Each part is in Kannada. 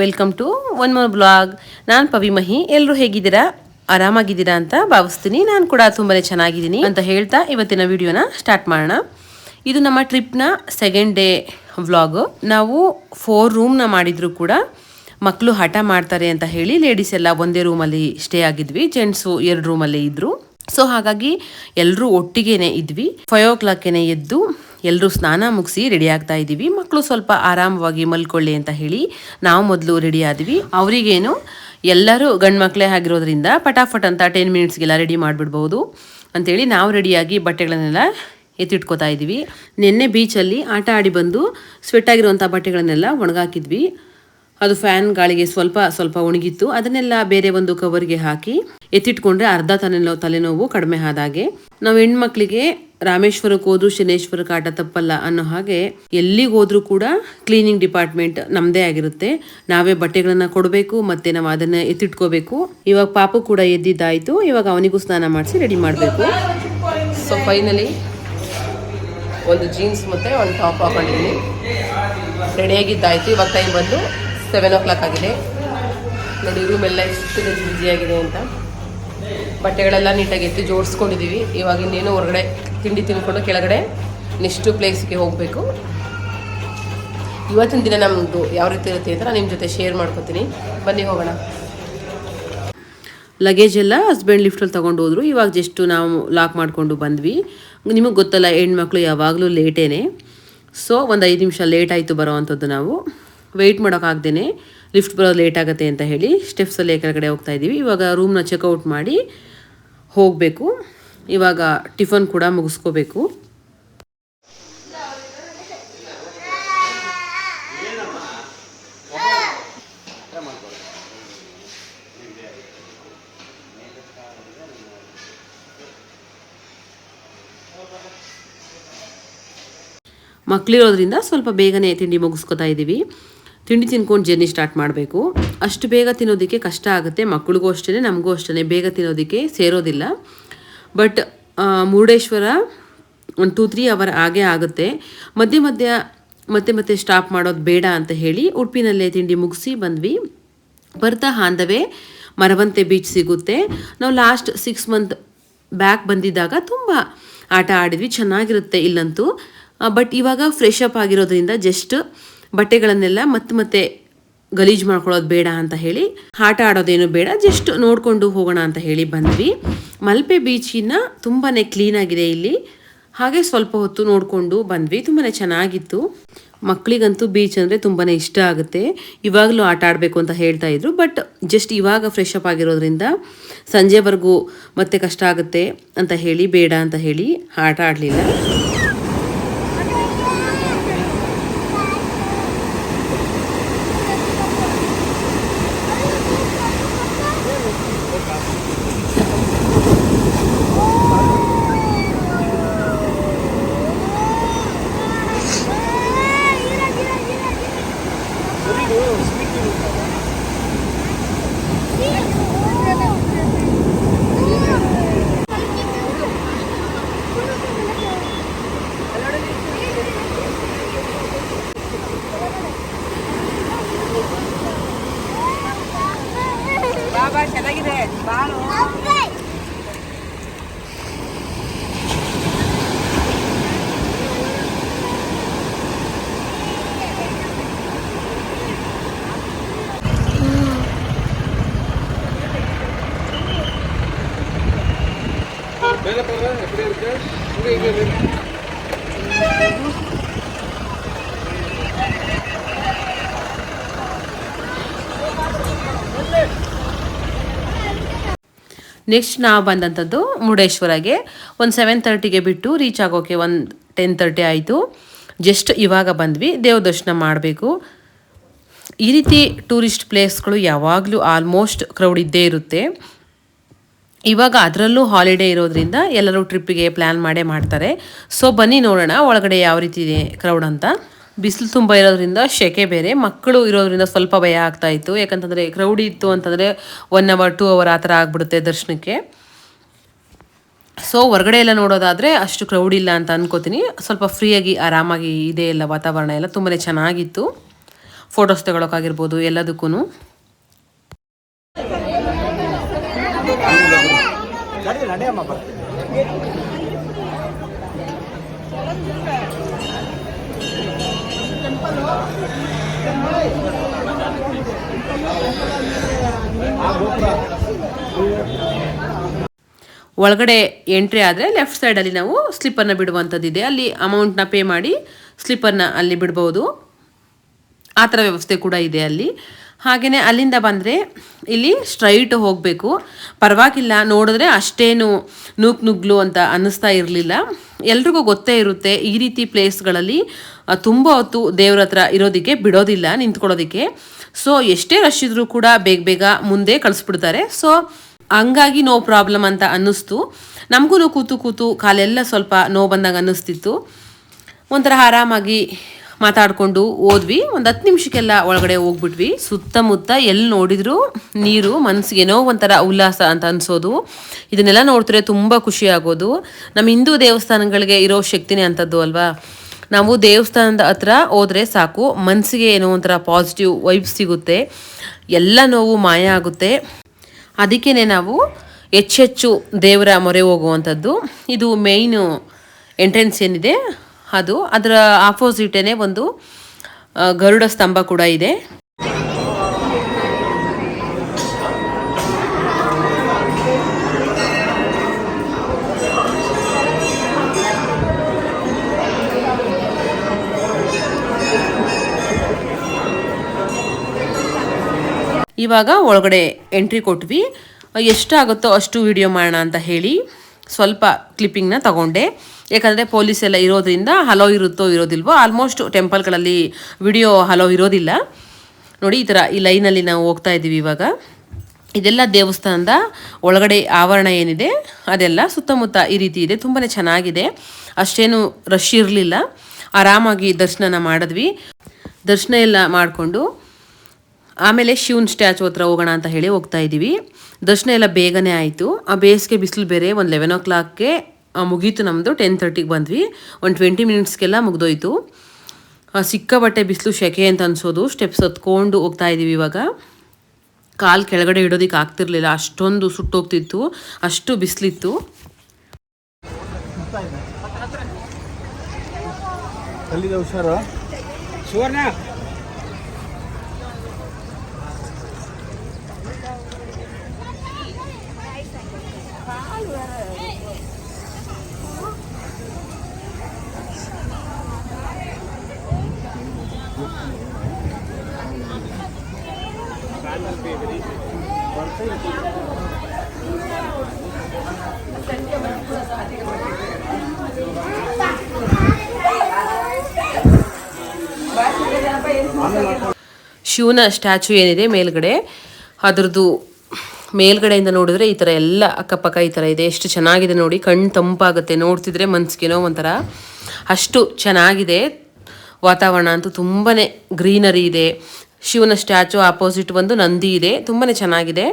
Welcome to one more blog ನಾನು ಪವಿಮಹಿ ಎಲ್ಲರೂ ಹೇಗಿದ್ದೀರಾ? ಆರಾಮಾಗಿದ್ದೀರಾ ಅಂತ ಭಾವಿಸ್ತೀನಿ. ನಾನು ಕೂಡ ತುಂಬನೇ ಚೆನ್ನಾಗಿದ್ದೀನಿ ಅಂತ ಹೇಳ್ತಾ ಇವತ್ತಿನ ವಿಡಿಯೋನ ಸ್ಟಾರ್ಟ್ ಮಾಡೋಣ. ಇದು ನಮ್ಮ ಟ್ರಿಪ್ನ ಸೆಕೆಂಡ್ ಡೇ ವ್ಲಾಗು ನಾವು ಫೋರ್ ರೂಮ್ನ ಮಾಡಿದರೂ ಕೂಡ ಮಕ್ಕಳು ಹಠ ಮಾಡ್ತಾರೆ ಅಂತ ಹೇಳಿ ಲೇಡೀಸ್ ಎಲ್ಲ ಒಂದೇ ರೂಮಲ್ಲಿ ಸ್ಟೇ ಆಗಿದ್ವಿ. ಜೆಂಟ್ಸು ಎರಡು ರೂಮಲ್ಲಿ ಇದ್ದರು ಸೊ ಹಾಗಾಗಿ ಎಲ್ಲರೂ ಒಟ್ಟಿಗೆನೆ ಇದ್ವಿ. ಫೈವ್ ಓ ಕ್ಲಾಕೇನೆ ಎದ್ದು ಎಲ್ಲರೂ ಸ್ನಾನ ಮುಗಿಸಿ ರೆಡಿ ಆಗ್ತಾ ಇದ್ದೀವಿ. ಮಕ್ಕಳು ಸ್ವಲ್ಪ ಆರಾಮವಾಗಿ ಮಲ್ಕೊಳ್ಳಿ ಅಂತ ಹೇಳಿ ನಾವು ಮೊದಲು ರೆಡಿ ಆದ್ವಿ. ಅವರಿಗೇನು ಎಲ್ಲರೂ ಗಂಡು ಮಕ್ಕಳೇ ಆಗಿರೋದ್ರಿಂದ ಪಟಾಫಟ್ ಅಂತ ಟೆನ್ ಮಿನಿಟ್ಸ್ಗೆಲ್ಲ ರೆಡಿ ಮಾಡಿಬಿಡ್ಬೋದು ಅಂಥೇಳಿ ನಾವು ರೆಡಿಯಾಗಿ ಬಟ್ಟೆಗಳನ್ನೆಲ್ಲ ಎತ್ತಿಟ್ಕೋತಾ ಇದ್ದೀವಿ. ನಿನ್ನೆ ಬೀಚಲ್ಲಿ ಆಟ ಆಡಿ ಬಂದು ಸ್ವೆಟ್ ಆಗಿರುವಂಥ ಬಟ್ಟೆಗಳನ್ನೆಲ್ಲ ಒಣಗಾಕಿದ್ವಿ. ಅದು ಫ್ಯಾನ್ ಗಾಳಿಗೆ ಸ್ವಲ್ಪ ಸ್ವಲ್ಪ ಒಣಗಿತ್ತು. ಅದನ್ನೆಲ್ಲ ಬೇರೆ ಒಂದು ಕವರ್ಗೆ ಹಾಕಿ ಎತ್ತಿಟ್ಕೊಂಡ್ರೆ ಅರ್ಧ ತಲೆನೋ ತಲೆನೋವು ಕಡಿಮೆ ಆದಾಗೆ ನಾವು ಹೆಣ್ಮಕ್ಳಿಗೆ ರಾಮೇಶ್ವರಕ್ಕೆ ಹೋದ್ರು ಶನೇಶ್ವರಕ್ಕೆ ಆಟ ತಪ್ಪಲ್ಲ ಅನ್ನೋ ಹಾಗೆ ಎಲ್ಲಿಗೆ ಹೋದ್ರೂ ಕೂಡ ಕ್ಲೀನಿಂಗ್ ಡಿಪಾರ್ಟ್ಮೆಂಟ್ ನಮ್ಮದೇ ಆಗಿರುತ್ತೆ. ನಾವೇ ಬಟ್ಟೆಗಳನ್ನ ಕೊಡಬೇಕು, ಮತ್ತೆ ನಾವು ಅದನ್ನ ಎತ್ತಿಟ್ಕೋಬೇಕು. ಇವಾಗ ಪಾಪು ಕೂಡ ಎದ್ದಿದ್ದಾಯ್ತು, ಇವಾಗ ಅವನಿಗೂ ಸ್ನಾನ ಮಾಡಿಸಿ ರೆಡಿ ಮಾಡಬೇಕು. ಸೊ ಫೈನಲಿ ಒಂದು ಜೀನ್ಸ್ ಮತ್ತೆ ಒಂದು ಟಾಪ್ ಹಾಕೊಂಡಿದ್ದೀನಿ. ರೆಡಿಯಾಗಿದ್ದಾಯಿತು ಇವಾಗ ಟೈಮ್ ಬಂದು ಸೆವೆನ್ ಓ ಕ್ಲಾಕ್ ಆಗಿದೆ. ನೋಡಿ ರೂಮ್ ಎಲ್ಲ ಎಷ್ಟು ಬಿಸಿಯಾಗಿದೆ ಅಂತ. ಬಟ್ಟೆಗಳೆಲ್ಲ ನೀಟಾಗಿ ಎತ್ತಿ ಜೋಡಿಸ್ಕೊಂಡಿದ್ದೀವಿ. ಇವಾಗ ಇನ್ನೇನು ಹೊರಗಡೆ ತಿಂಡಿ ತಿನ್ಕೊಂಡು ಕೆಳಗಡೆ ನೆಕ್ಸ್ಟು ಪ್ಲೇಸ್ಗೆ ಹೋಗಬೇಕು. ಇವತ್ತಿನ ದಿನ ನಮ್ಮದು ಯಾವ ರೀತಿ ಇರುತ್ತೆ ಅಂತ ನಿಮ್ಮ ಜೊತೆ ಶೇರ್ ಮಾಡ್ಕೊತೀನಿ. ಬನ್ನಿ ಹೋಗೋಣ. ಲಗೇಜ್ ಎಲ್ಲ ಹಸ್ಬೆಂಡ್ ಲಿಫ್ಟಲ್ಲಿ ತೊಗೊಂಡು ಹೋದ್ರು. ಇವಾಗ ಜಸ್ಟು ನಾವು ಲಾಕ್ ಮಾಡಿಕೊಂಡು ಬಂದ್ವಿ. ನಿಮಗೆ ಗೊತ್ತಲ್ಲ, ಹೆಣ್ಮಕ್ಳು ಯಾವಾಗಲೂ ಲೇಟೇನೆ ಸೊ ಒಂದು ಐದು ನಿಮಿಷ ಲೇಟ್ ಆಯಿತು ಬರೋ ಅಂಥದ್ದು ನಾವು. ವೆಯ್ಟ್ ಮಾಡೋಕ್ಕಾಗ್ದೇ ಲಿಫ್ಟ್ ಬರೋದು ಲೇಟ್ ಆಗುತ್ತೆ ಅಂತ ಹೇಳಿ ಸ್ಟೆಪ್ಸಲ್ಲಿ ಕೆಳಗಡೆ ಹೋಗ್ತಾ ಇದ್ದೀವಿ. ಇವಾಗ ರೂಮ್ನ ಚೆಕ್ಔಟ್ ಮಾಡಿ ಹೋಗಬೇಕು. ಇವಾಗ ಟಿಫನ್ ಕೂಡ ಮುಗಿಸ್ಕೋಬೇಕು. ಮಕ್ಕಳಿರೋದ್ರಿಂದ ಸ್ವಲ್ಪ ಬೇಗನೆ ತಿಂಡಿ ಮುಗಿಸ್ಕೊತಾ ಇದ್ದೀವಿ. ತಿಂಡಿ ತಿನ್ಕೊಂಡು ಜರ್ನಿ ಸ್ಟಾರ್ಟ್ ಮಾಡಬೇಕು. ಅಷ್ಟು ಬೇಗ ತಿನ್ನೋದಕ್ಕೆ ಕಷ್ಟ ಆಗುತ್ತೆ. ಮಕ್ಕಳಿಗೂ ಅಷ್ಟೇ ನಮಗೂ ಅಷ್ಟೇ ಬೇಗ ತಿನ್ನೋದಕ್ಕೆ ಸೇರೋದಿಲ್ಲ. ಬಟ್ ಮುರುಡೇಶ್ವರ ಒಂದು ಟೂ ತ್ರೀ ಅವರ್ ಆಗೇ ಆಗುತ್ತೆ. ಮಧ್ಯೆ ಮಧ್ಯ, ಮತ್ತೆ ಮತ್ತೆ ಸ್ಟಾಪ್ ಮಾಡೋದು ಬೇಡ ಅಂತ ಹೇಳಿ ಉಡುಪಿನಲ್ಲೇ ತಿಂಡಿ ಮುಗಿಸಿ ಬಂದ್ವಿ. ಬರ್ತಾ ಹಾಂದವೇ, ಮರವಂತೆ ಬೀಚ್ ಸಿಗುತ್ತೆ. ನಾವು ಲಾಸ್ಟ್ ಸಿಕ್ಸ್ ಮಂತ್ ಬ್ಯಾಕ್ ಬಂದಿದ್ದಾಗ ತುಂಬ ಆಟ ಆಡಿದ್ವಿ, ಚೆನ್ನಾಗಿರುತ್ತೆ ಇಲ್ಲಂತೂ. ಬಟ್ ಇವಾಗ ಫ್ರೆಶ್ ಅಪ್ ಆಗಿರೋದ್ರಿಂದ ಜಸ್ಟ್ ಬಟ್ಟೆಗಳನ್ನೆಲ್ಲ ಮತ್ತೆ ಮತ್ತೆ ಗಲೀಜು ಮಾಡ್ಕೊಳ್ಳೋದು ಬೇಡ ಅಂತ ಹೇಳಿ ಆಟ ಆಡೋದೇನು ಬೇಡ ಜಸ್ಟ್ ನೋಡಿಕೊಂಡು ಹೋಗೋಣ ಅಂತ ಹೇಳಿ ಬಂದ್ವಿ. ಮಲ್ಪೆ ಬೀಚಿನ ತುಂಬಾ ಕ್ಲೀನಾಗಿದೆ ಇಲ್ಲಿ. ಹಾಗೆ ಸ್ವಲ್ಪ ಹೊತ್ತು ನೋಡಿಕೊಂಡು ಬಂದ್ವಿ ತುಂಬಾ ಚೆನ್ನಾಗಿತ್ತು. ಮಕ್ಕಳಿಗಂತೂ ಬೀಚ್ ಅಂದರೆ ತುಂಬಾ ಇಷ್ಟ ಆಗುತ್ತೆ. ಇವಾಗಲೂ ಆಟ ಆಡಬೇಕು ಅಂತ ಹೇಳ್ತಾ ಇದ್ರು ಬಟ್ ಜಸ್ಟ್ ಇವಾಗ ಫ್ರೆಶ್ ಅಪ್ ಆಗಿರೋದ್ರಿಂದ ಸಂಜೆವರೆಗೂ ಮತ್ತೆ ಕಷ್ಟ ಆಗುತ್ತೆ ಅಂತ ಹೇಳಿ, ಬೇಡ ಅಂತ ಹೇಳಿ ಆಟ ಆಡಲಿಲ್ಲ. ನೆಕ್ಸ್ಟ್ ನಾವು ಬಂದಂಥದ್ದು ಮುರುಡೇಶ್ವರಗೆ. ಒಂದು ಸೆವೆನ್ ತರ್ಟಿಗೆ ಬಿಟ್ಟು ರೀಚ್ ಆಗೋಕೆ ಒಂದು ಟೆನ್ ತರ್ಟಿ ಆಯಿತು. ಜಸ್ಟ್ ಇವಾಗ ಬಂದ್ವಿ ದೇವ ದರ್ಶನ ಮಾಡಬೇಕು. ಈ ರೀತಿ ಟೂರಿಸ್ಟ್ ಪ್ಲೇಸ್ಗಳು ಯಾವಾಗಲೂ ಆಲ್ಮೋಸ್ಟ್ ಕ್ರೌಡ್ ಇದ್ದೇ ಇರುತ್ತೆ. ಇವಾಗ ಅದರಲ್ಲೂ ಹಾಲಿಡೇ ಇರೋದ್ರಿಂದ ಎಲ್ಲರೂ ಟ್ರಿಪ್ಪಿಗೆ ಪ್ಲ್ಯಾನ್ ಮಾಡೇ ಮಾಡ್ತಾರೆ. ಸೊ ಬನ್ನಿ ನೋಡೋಣ ಒಳಗಡೆ ಯಾವ ರೀತಿ ಇದೆ ಕ್ರೌಡ್ ಅಂತ. ಬಿಸಿಲು ತುಂಬ ಇರೋದ್ರಿಂದ ಶೆಕೆ ಬೇರೆ, ಮಕ್ಕಳು ಇರೋದ್ರಿಂದ ಸ್ವಲ್ಪ ಭಯ ಆಗ್ತಾ ಇತ್ತು. ಯಾಕಂತಂದರೆ ಕ್ರೌಡ್ ಇತ್ತು ಅಂತಂದರೆ ಒನ್ ಅವರ್ ಟೂ ಅವರ್ ಆ ಥರ ಆಗಿಬಿಡುತ್ತೆ ದರ್ಶನಕ್ಕೆ. ಸೊ ಹೊರಗಡೆ ಎಲ್ಲ ನೋಡೋದಾದರೆ ಅಷ್ಟು ಕ್ರೌಡ್ ಇಲ್ಲ ಅಂತ ಅನ್ಕೋತೀನಿ. ಸ್ವಲ್ಪ ಫ್ರೀಯಾಗಿ ಆರಾಮಾಗಿ ಇದೆ ಎಲ್ಲ ವಾತಾವರಣ ಎಲ್ಲ. ತುಂಬಾ ಚೆನ್ನಾಗಿತ್ತು. ಫೋಟೋಸ್ ತಗೊಳಕ್ಕಾಗಿರ್ಬೋದು ಎಲ್ಲದಕ್ಕೂ ಒಳಗಡೆ ಎಂಟ್ರಿ ಆದರೆ ಲೆಫ್ಟ್ ಸೈಡಲ್ಲಿ ನಾವು ಸ್ಲಿಪ್ಪರ್ನ ಬಿಡುವಂಥದ್ದಿದೆ ಅಲ್ಲಿ ಅಮೌಂಟ್ನ ಪೇ ಮಾಡಿ ಸ್ಲಿಪ್ಪರ್ನ ಅಲ್ಲಿ ಬಿಡ್ಬೋದು. ಆ ಥರ ವ್ಯವಸ್ಥೆ ಕೂಡ ಇದೆ ಅಲ್ಲಿ. ಹಾಗೆಯೇ ಅಲ್ಲಿಂದ ಬಂದರೆ ಇಲ್ಲಿ ಸ್ಟ್ರೈಟ್ ಹೋಗಬೇಕು. ಪರವಾಗಿಲ್ಲ, ನೋಡಿದ್ರೆ ಅಷ್ಟೇನು ನೂಕ್ ನುಗ್ಲು ಅಂತ ಅನ್ನಿಸ್ತಾ ಇರಲಿಲ್ಲ. ಎಲ್ರಿಗೂ ಗೊತ್ತೇ ಇರುತ್ತೆ, ಈ ರೀತಿ ಪ್ಲೇಸ್ಗಳಲ್ಲಿ ತುಂಬ ಹೊತ್ತು ದೇವ್ರ ಹತ್ರ ಇರೋದಕ್ಕೆ ಬಿಡೋದಿಲ್ಲ, ನಿಂತ್ಕೊಳ್ಳೋದಕ್ಕೆ. ಸೊ ಎಷ್ಟೇ ರಶ್ ಇದ್ರೂ ಕೂಡ ಬೇಗ ಬೇಗ ಮುಂದೆ ಕಳಿಸ್ಬಿಡ್ತಾರೆ. ಸೊ ಹಂಗಾಗಿ ನೋ ಪ್ರಾಬ್ಲಮ್ ಅಂತ ಅನ್ನಿಸ್ತು. ನಮಗೂ ಕೂತು ಕೂತು ಕಾಲೆಲ್ಲ ಸ್ವಲ್ಪ ನೋವು ಬಂದಾಗ ಅನ್ನಿಸ್ತಿತ್ತು. ಒಂಥರ ಆರಾಮಾಗಿ ಮಾತಾಡಿಕೊಂಡು ಓದ್ವಿ. ಒಂದು ಹತ್ತು ನಿಮಿಷಕ್ಕೆಲ್ಲ ಒಳಗಡೆ ಹೋಗ್ಬಿಟ್ವಿ. ಸುತ್ತಮುತ್ತ ಎಲ್ಲಿ ನೋಡಿದ್ರು? ನೀರು ಮನಸ್ಸಿಗೆ ಏನೋ ಒಂಥರ ಉಲ್ಲಾಸ ಅಂತ ಅನ್ಸೋದು. ಇದನ್ನೆಲ್ಲ ನೋಡ್ತಾರೆ ತುಂಬ ಖುಷಿ ಆಗೋದು. ನಮ್ಮ ಹಿಂದೂ ದೇವಸ್ಥಾನಗಳಿಗೆ ಇರೋ ಶಕ್ತಿನೇ ಅಂಥದ್ದು ಅಲ್ವಾ? ನಾವು ದೇವಸ್ಥಾನದ ಹತ್ರ ಹೋದರೆ ಸಾಕು. ಮನಸ್ಸಿಗೆ ಏನೋ ಒಂಥರ ಪಾಸಿಟಿವ್ ವೈಬ್ ಸಿಗುತ್ತೆ. ಎಲ್ಲ ನೋವು ಮಾಯ ಆಗುತ್ತೆ. ಅದಕ್ಕೇ ನಾವು ಹೆಚ್ಚೆಚ್ಚು ದೇವರ ಮೊರೆ ಹೋಗುವಂಥದ್ದು. ಇದು ಮೇಯ್ನು ಎಂಟ್ರೆನ್ಸ್ ಏನಿದೆ? ಅದು ಅದರ ಆಪೋಸಿಟೇನೆ ಒಂದು ಗರುಡ ಸ್ತಂಭ ಕೂಡ ಇದೆ. ಇವಾಗ ಒಳಗಡೆ ಎಂಟ್ರಿ ಕೊಟ್ವಿ. ಎಷ್ಟಾಗುತ್ತೋ ಅಷ್ಟು ವಿಡಿಯೋ ಮಾಡೋಣ ಅಂತ ಹೇಳಿ ಸ್ವಲ್ಪ ಕ್ಲಿಪ್ಪಿಂಗ್ನ ತಗೊಂಡೆ. ಯಾಕಂದರೆ ಪೊಲೀಸ್ ಎಲ್ಲ ಇರೋದ್ರಿಂದ ಹಲೋ ಇರುತ್ತೋ ಇರೋದಿಲ್ವೋ ಆಲ್ಮೋಸ್ಟ್ ಟೆಂಪಲ್ಗಳಲ್ಲಿ ವಿಡಿಯೋ ಹಲೋ ಇರೋದಿಲ್ಲ. ನೋಡಿ, ಈ ಥರ ಈ ಲೈನಲ್ಲಿ ನಾವು ಹೋಗ್ತಾ ಇದ್ದೀವಿ ಇವಾಗ. ಇದೆಲ್ಲ ದೇವಸ್ಥಾನದ ಒಳಗಡೆ ಆವರಣ ಏನಿದೆ, ಅದೆಲ್ಲ ಸುತ್ತಮುತ್ತ ಈ ರೀತಿ ಇದೆ. ತುಂಬಾ ಚೆನ್ನಾಗಿದೆ. ಅಷ್ಟೇನು ರಶ್ ಇರಲಿಲ್ಲ. ಆರಾಮಾಗಿ ದರ್ಶನನ ಮಾಡಿದ್ವಿ. ದರ್ಶನ ಎಲ್ಲ ಮಾಡಿಕೊಂಡು ಆಮೇಲೆ ಶಿವನ್ ಸ್ಟ್ಯಾಚು ಹತ್ರ ಹೋಗೋಣ ಅಂತ ಹೇಳಿ ಹೋಗ್ತಾ ಇದ್ದೀವಿ. ದರ್ಶನ ಎಲ್ಲ ಬೇಗನೆ ಆಯಿತು. ಆ ಬೇಸಿಗೆ ಬಿಸಿಲು ಬೇರೆ, ಒಂದು ಲೆವೆನ್ ಓ ಕ್ಲಾಕ್ಗೆ ಮುಗೀತು ನಮ್ಮದು ಟೆನ್ ತರ್ಟಿಗೆ ಬಂದ್ವಿ. ಒಂದು ಟ್ವೆಂಟಿ ಮಿನಿಟ್ಸ್ಗೆಲ್ಲ ಮುಗ್ದೋಯ್ತು. ಆ, ಸಿಕ್ಕಾಬಟ್ಟೆ ಬಿಸಿಲು ಶೆಕೆ ಅಂತ ಅನ್ಸೋದು. ಸ್ಟೆಪ್ಸ್ ಹತ್ಕೊಂಡು ಹೋಗ್ತಾ ಇದ್ದೀವಿ ಇವಾಗ. ಕಾಲು ಕೆಳಗಡೆ ಇಡೋದಿಕ್ಕೆ ಆಗ್ತಿರ್ಲಿಲ್ಲ. ಅಷ್ಟೊಂದು ಸುಟ್ಟೋಗ್ತಿತ್ತು. ಅಷ್ಟು ಬಿಸಿಲಿತ್ತು. ಹುಷಾರು. ಶಿವನ ಸ್ಟ್ಯಾಚು ಏನಿದೆ ಮೇಲ್ಗಡೆ, ಅದರದ್ದು ಮೇಲ್ಗಡೆಯಿಂದ ನೋಡಿದ್ರೆ ಈ ಥರ ಎಲ್ಲ ಅಕ್ಕಪಕ್ಕ ಈ ಥರ ಇದೆ. ಎಷ್ಟು ಚೆನ್ನಾಗಿದೆ ನೋಡಿ ಕಣ್ಣು ತಂಪಾಗುತ್ತೆ. ನೋಡ್ತಿದ್ರೆ ಮನ್ಸ್ಗೇನೋ ಒಂಥರ ಅಷ್ಟು ಚೆನ್ನಾಗಿದೆ. ವಾತಾವರಣ ಅಂತೂ ತುಂಬಾ ಗ್ರೀನರಿ ಇದೆ. ಶಿವನ ಸ್ಟ್ಯಾಚು ಆಪೋಸಿಟ್ ಒಂದು ನಂದಿ ಇದೆ. ತುಂಬಾ ಚೆನ್ನಾಗಿದೆ.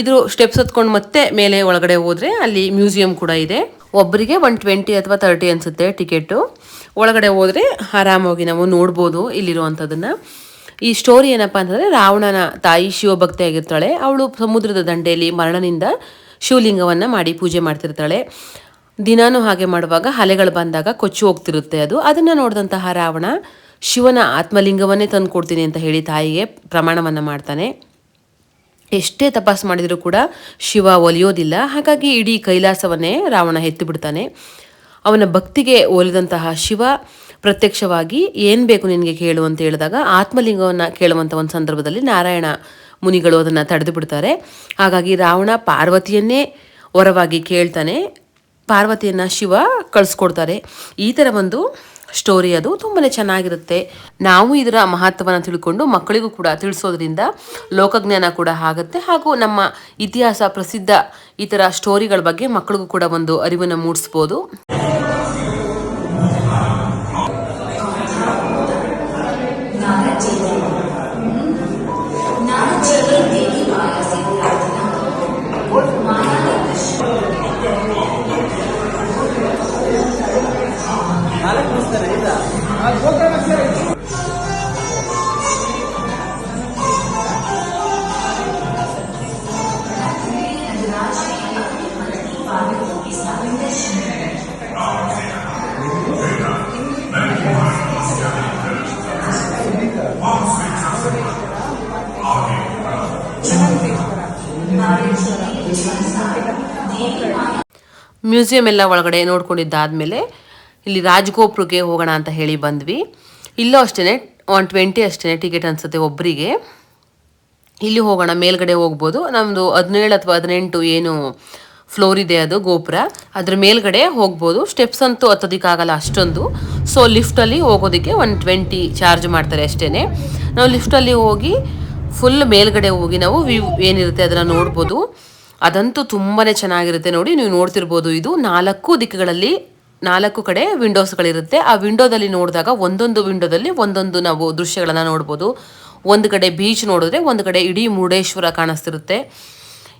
ಇದು ಸ್ಟೆಪ್ಸ್ ಹತ್ಕೊಂಡು ಮತ್ತೆ ಮೇಲೆ ಒಳಗಡೆ ಹೋದರೆ ಅಲ್ಲಿ ಮ್ಯೂಸಿಯಂ ಕೂಡ ಇದೆ. ಒಬ್ಬರಿಗೆ ಒನ್ ಟ್ವೆಂಟಿ ಅಥವಾ ತರ್ಟಿ ಅನಿಸುತ್ತೆ ಟಿಕೆಟು ಒಳಗಡೆ ಹೋದರೆ ಆರಾಮಾಗಿ ನಾವು ನೋಡ್ಬೋದು ಇಲ್ಲಿರುವಂಥದ್ದನ್ನು. ಈ ಸ್ಟೋರಿ ಏನಪ್ಪ ಅಂತಂದ್ರೆ ರಾವಣನ ತಾಯಿ ಶಿವಭಕ್ತಿ ಆಗಿರ್ತಾಳೆ ಅವಳು ಸಮುದ್ರದ ದಂಡೆಯಲ್ಲಿ ಮರಣನಿಂದ ಶಿವಲಿಂಗವನ್ನು ಮಾಡಿ ಪೂಜೆ ಮಾಡ್ತಿರ್ತಾಳೆ. ದಿನಾನೂ ಹಾಗೆ ಮಾಡುವಾಗ ಅಲೆಗಳು ಬಂದಾಗ ಕೊಚ್ಚಿ ಹೋಗ್ತಿರುತ್ತೆ ಅದು. ಅದನ್ನು ನೋಡಿದಂತಹ ರಾವಣ, ಶಿವನ ಆತ್ಮಲಿಂಗವನ್ನೇ ತಂದು ಕೊಡ್ತೀನಿ ಅಂತ ಹೇಳಿ ತಾಯಿಗೆ ಪ್ರಮಾಣವನ್ನು ಮಾಡ್ತಾನೆ. ಎಷ್ಟೇ ತಪಾಸ್ ಮಾಡಿದರೂ ಕೂಡ ಶಿವ ಒಲಿಯೋದಿಲ್ಲ. ಹಾಗಾಗಿ ಇಡೀ ಕೈಲಾಸವನ್ನೇ ರಾವಣ ಎತ್ತಿಬಿಡ್ತಾನೆ. ಅವನ ಭಕ್ತಿಗೆ ಒಲಿದಂತಹ ಶಿವ ಪ್ರತ್ಯಕ್ಷವಾಗಿ ಏನು ಬೇಕು ನಿನಗೆ ಕೇಳು ಅಂತ ಹೇಳಿದಾಗ ಆತ್ಮಲಿಂಗವನ್ನು ಕೇಳುವಂಥ ಒಂದು ಸಂದರ್ಭದಲ್ಲಿ ನಾರಾಯಣ ಮುನಿಗಳು ಅದನ್ನು ತಡೆದು ಬಿಡ್ತಾರೆ. ಹಾಗಾಗಿ ರಾವಣ ಪಾರ್ವತಿಯನ್ನೇ ವರವಾಗಿ ಕೇಳ್ತಾನೆ. ಪಾರ್ವತಿಯನ್ನು ಶಿವ ಕಳಿಸ್ಕೊಡ್ತಾರೆ. ಈ ಥರ ಒಂದು ಸ್ಟೋರಿ ಅದು ತುಂಬಾನೇ ಚೆನ್ನಾಗಿರುತ್ತೆ. ನಾವು ಇದರ ಮಹತ್ವವನ್ನು ತಿಳ್ಕೊಂಡು ಮಕ್ಕಳಿಗೂ ಕೂಡ ತಿಳಿಸೋದ್ರಿಂದ ಲೋಕಜ್ಞಾನ ಕೂಡ ಆಗುತ್ತೆ. ಹಾಗೂ ನಮ್ಮ ಇತಿಹಾಸ ಪ್ರಸಿದ್ಧ ಈ ಥರ ಸ್ಟೋರಿಗಳ ಬಗ್ಗೆ ಮಕ್ಕಳಿಗೂ ಕೂಡ ಒಂದು ಅರಿವನ್ನು ಮೂಡಿಸ್ಬೋದು. ಮ್ಯೂಸಿಯಂ ಎಲ್ಲ ಒಳಗಡೆ ನೋಡ್ಕೊಂಡಿದ್ದಾದ್ಮೇಲೆ ಇಲ್ಲಿ ರಾಜಗೋಪುರಕ್ಕೆ ಹೋಗೋಣ ಅಂತ ಹೇಳಿ ಬಂದ್ವಿ. ಇಲ್ಲೂ ಅಷ್ಟೇ ಒನ್ ಟ್ವೆಂಟಿ ಅಷ್ಟೇ ಟಿಕೆಟ್ ಅನ್ಸುತ್ತೆ ಒಬ್ಬರಿಗೆ ಇಲ್ಲಿ ಹೋಗೋಣ, ಮೇಲ್ಗಡೆ ಹೋಗ್ಬೋದು. ನಮ್ಮದು ಹದಿನೇಳು ಅಥವಾ ಹದಿನೆಂಟು ಏನು ಫ್ಲೋರ್ ಇದೆ ಅದು ಗೋಪುರ. ಅದ್ರ ಮೇಲ್ಗಡೆ ಹೋಗ್ಬೋದು. ಸ್ಟೆಪ್ಸ್ ಅಂತೂ ಹತ್ತೋದಕ್ಕಾಗಲ್ಲ ಅಷ್ಟೊಂದು. ಸೊ ಲಿಫ್ಟಲ್ಲಿ ಹೋಗೋದಕ್ಕೆ ಒನ್ ಟ್ವೆಂಟಿ ಚಾರ್ಜ್ ಮಾಡ್ತಾರೆ ಅಷ್ಟೇ ನಾವು ಲಿಫ್ಟಲ್ಲಿ ಹೋಗಿ ಫುಲ್ ಮೇಲ್ಗಡೆ ಹೋಗಿ ನಾವು ವ್ಯೂ ಏನಿರುತ್ತೆ ಅದನ್ನು ನೋಡ್ಬೋದು. ಅದಂತೂ ತುಂಬಾ ಚೆನ್ನಾಗಿರುತ್ತೆ. ನೋಡಿ, ನೀವು ನೋಡ್ತಿರ್ಬೋದು, ಇದು ನಾಲ್ಕು ದಿಕ್ಕುಗಳಲ್ಲಿ ನಾಲ್ಕು ಕಡೆ ವಿಂಡೋಸ್ಗಳಿರುತ್ತೆ. ಆ ವಿಂಡೋದಲ್ಲಿ ನೋಡಿದಾಗ ಒಂದೊಂದು ವಿಂಡೋದಲ್ಲಿ ಒಂದೊಂದು ನಾವು ದೃಶ್ಯಗಳನ್ನು ನೋಡ್ಬೋದು. ಒಂದು ಕಡೆ ಬೀಚ್ ನೋಡಿದ್ರೆ ಒಂದು ಕಡೆ ಇಡೀ ಮುರುಡೇಶ್ವರ ಕಾಣಿಸ್ತಿರುತ್ತೆ.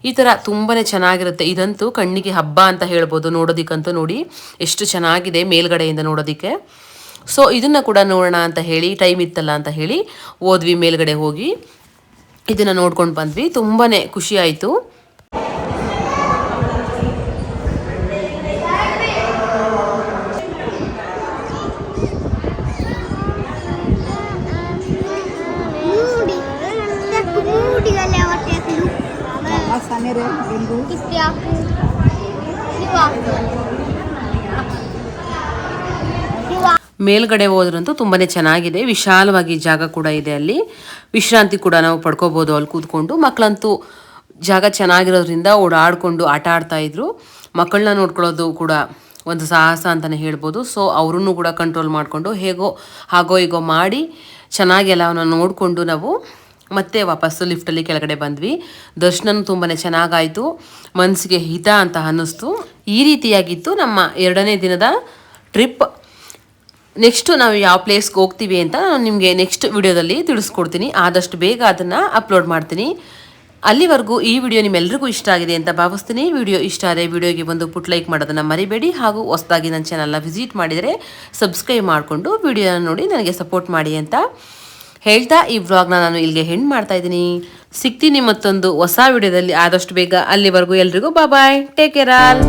ಈ ಥರ ತುಂಬಾ ಚೆನ್ನಾಗಿರುತ್ತೆ. ಇದಂತೂ ಕಣ್ಣಿಗೆ ಹಬ್ಬ ಅಂತ ಹೇಳ್ಬೋದು. ನೋಡೋದಕ್ಕಂತೂ ನೋಡಿ, ಎಷ್ಟು ಚೆನ್ನಾಗಿದೆ ಮೇಲ್ಗಡೆಯಿಂದ ನೋಡೋದಕ್ಕೆ. ಸೊ, ಇದನ್ನು ಕೂಡ ನೋಡೋಣ ಅಂತ ಹೇಳಿ, ಟೈಮ್ ಇತ್ತಲ್ಲ ಅಂತ ಹೇಳಿ ಹೋದ್ವಿ ಮೇಲ್ಗಡೆ ಹೋಗಿ. ಇದನ್ನು ನೋಡ್ಕೊಂಡು ಬಂದ್ವಿ. ತುಂಬಾ ಖುಷಿ ಆಯಿತು. ಹಾಕು. ಮೇಲ್ಗಡೆ ಹೋದ್ರಂತೂ ತುಂಬಾನೇ ಚೆನ್ನಾಗಿದೆ ವಿಶಾಲವಾಗಿ ಜಾಗ ಕೂಡ ಇದೆ ಅಲ್ಲಿ. ವಿಶ್ರಾಂತಿ ಕೂಡ ನಾವು ಪಡ್ಕೋಬಹುದು ಅಲ್ಲಿ ಕೂತ್ಕೊಂಡು. ಮಕ್ಕಳಂತೂ ಜಾಗ ಚೆನ್ನಾಗಿರೋದ್ರಿಂದ ಓಡಾಡಿಕೊಂಡು ಆಟ ಆಡ್ತಾ ಇದ್ರು. ಮಕ್ಕಳನ್ನ ನೋಡ್ಕೊಳ್ಳೋದು ಕೂಡ ಒಂದು ಸಾಹಸ ಅಂತಲೇ ಹೇಳ್ಬೋದು. ಸೊ ಅವ್ರನ್ನೂ ಕೂಡ ಕಂಟ್ರೋಲ್ ಮಾಡಿಕೊಂಡು ಹೇಗೋ ಹಾಗೋ ಹೀಗೋ ಮಾಡಿ ಚೆನ್ನಾಗಿ ಎಲ್ಲವನ್ನ ನೋಡಿಕೊಂಡು ನಾವು ಮತ್ತೆ ವಾಪಸ್ಸು ಲಿಫ್ಟಲ್ಲಿ ಕೆಳಗಡೆ ಬಂದ್ವಿ. ದರ್ಶನ ತುಂಬಾ ಚೆನ್ನಾಗಾಯಿತು. ಮನಸ್ಸಿಗೆ ಹಿತ ಅಂತ ಅನ್ನಿಸ್ತು. ಈ ರೀತಿಯಾಗಿತ್ತು ನಮ್ಮ ಎರಡನೇ ದಿನದ ಟ್ರಿಪ್ ನೆಕ್ಸ್ಟು ನಾವು ಯಾವ ಪ್ಲೇಸ್ಗೆ ಹೋಗ್ತೀವಿ ಅಂತ ನಾನು ನಿಮಗೆ ನೆಕ್ಸ್ಟ್ ವಿಡಿಯೋದಲ್ಲಿ ತಿಳಿಸ್ಕೊಡ್ತೀನಿ. ಆದಷ್ಟು ಬೇಗ ಅದನ್ನು ಅಪ್ಲೋಡ್ ಮಾಡ್ತೀನಿ. ಅಲ್ಲಿವರೆಗೂ ಈ ವಿಡಿಯೋ ನಿಮ್ಮೆಲ್ಲರಿಗೂ ಇಷ್ಟ ಆಗಿದೆ ಅಂತ ಭಾವಿಸ್ತೀನಿ. ವಿಡಿಯೋ ಇಷ್ಟ ಆದರೆ ವಿಡಿಯೋಗೆ ಒಂದು ಪುಟ್ ಲೈಕ್ ಮಾಡೋದನ್ನು ಮರಿಬೇಡಿ. ಹಾಗೂ ಹೊಸದಾಗಿ ನನ್ನ ಚಾನಲ್ನ ವಿಸಿಟ್ ಮಾಡಿದರೆ ಸಬ್ಸ್ಕ್ರೈಬ್ ಮಾಡಿಕೊಂಡು ವಿಡಿಯೋನ ನೋಡಿ ನನಗೆ ಸಪೋರ್ಟ್ ಮಾಡಿ ಅಂತ. ಹೇಳ್ತಾ ಈ ವ್ಲಾಗ್ನ ನಾನು ಇಲ್ಲಿಗೆ ಹೆಣ್ಣು ಮಾಡ್ತಾ ಇದ್ದೀನಿ. ಸಿಗ್ತೀನಿ ಮತ್ತೊಂದು ಹೊಸ ವಿಡಿಯೋದಲ್ಲಿ ಆದಷ್ಟು ಬೇಗ. ಅಲ್ಲಿವರೆಗೂ ಎಲ್ರಿಗೂ ಬಾಯ್ ಟೇಕ್ ಕೇರ್ ಆಲ್